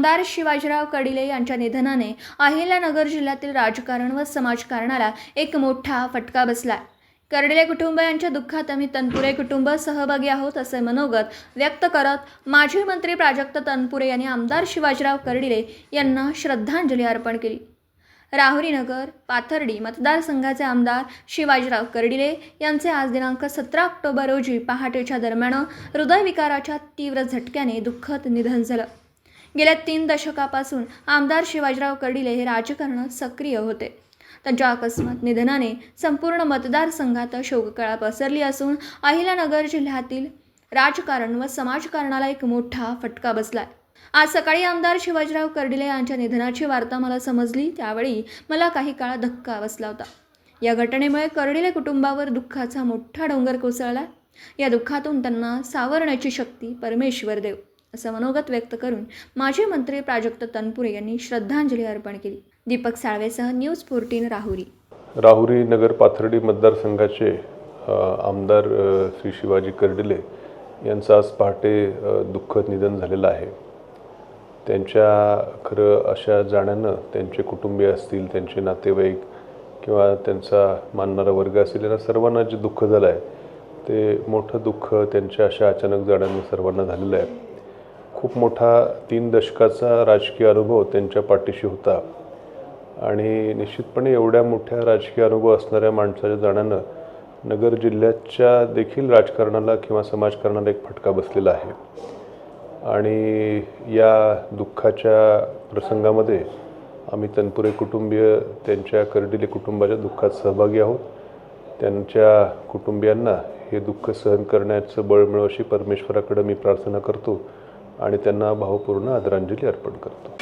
आमदार शिवाजीराव कडिले यांच्या निधनाने अहिल्यानगर जिल्ह्यातील राजकारण व समाजकारणाला एक मोठा फटका बसला कर्डिले कुटुंब यांच्या दुःखात आम्ही तनपुरे कुटुंब सहभागी आहोत असे मनोगत व्यक्त करत माजी मंत्री प्राजक्त तनपुरे यांनी आमदार शिवाजीराव कर्डिले यांना श्रद्धांजली अर्पण केली. राहुरीनगर पाथर्डी मतदारसंघाचे आमदार शिवाजीराव कर्डिले यांचे आज दिनांक सतरा ऑक्टोबर रोजी पहाटेच्या दरम्यान हृदयविकाराच्या तीव्र झटक्याने दुःखद निधन झालं. गेल्या तीन दशकापासून आमदार शिवाजीराव कर्डिले हे राजकारणात सक्रिय होते. त्यांच्या अकस्मात निधनाने संपूर्ण मतदारसंघात शोककळा पसरली असून अहिल्यानगर जिल्ह्यातील राजकारण व समाजकारणाला एक मोठा फटका बसलाय. आज सकाळी आमदार शिवाजीराव कर्डिले यांच्या निधनाची वार्ता मला समजली त्यावेळी मला काही काळ धक्का बसला होता. या घटनेमुळे कर्डिले कुटुंबावर दुःखाचा मोठा डोंगर कोसळला. या दुःखातून त्यांना सावरण्याची शक्ती परमेश्वर देव. असं मनोगत व्यक्त करून माजी मंत्री प्राजक्त तनपुरे यांनी श्रद्धांजली अर्पण केली. दीपक साळवेसह न्यूज फोर्टीन राहुरी. राहुरी नगर पाथर्डी मतदारसंघाचे आमदार श्री शिवाजी कर्डिले यांचं आज पहाटे दुःखद निधन झालेलं आहे. त्यांच्या खरं अशा जाण्यानं त्यांचे कुटुंबीय असतील त्यांचे नातेवाईक किंवा त्यांचा मानणारा वर्ग असेल यांना सर्वांना जे दुःख झालं आहे ते मोठं दुःख त्यांच्या अशा अचानक जाण्यानं सर्वांना झालेलं आहे. खूप मोठा तीन दशकाचा राजकीय अनुभव त्यांच्या पाठीशी होता. आणि निश्चितपणे एवढ्या मोठ्या राजकीय अनुभव असणाऱ्या माणसाच्या जाण्यानं नगर जिल्ह्याच्या देखील राजकारणाला किंवा समाजकारणाला एक फटका बसलेला आहे. आणि या दुःखाच्या प्रसंगामध्ये आम्ही तनपुरे कुटुंबीय त्यांच्या कर्डिले कुटुंबाच्या दुःखात सहभागी आहोत. त्यांच्या कुटुंबियांना हे दुःख सहन करण्याचं बळ मिळो अशी परमेश्वराकडे मी प्रार्थना करतो. आणि त्यांना भावपूर्ण आदरांजली अर्पण करतो.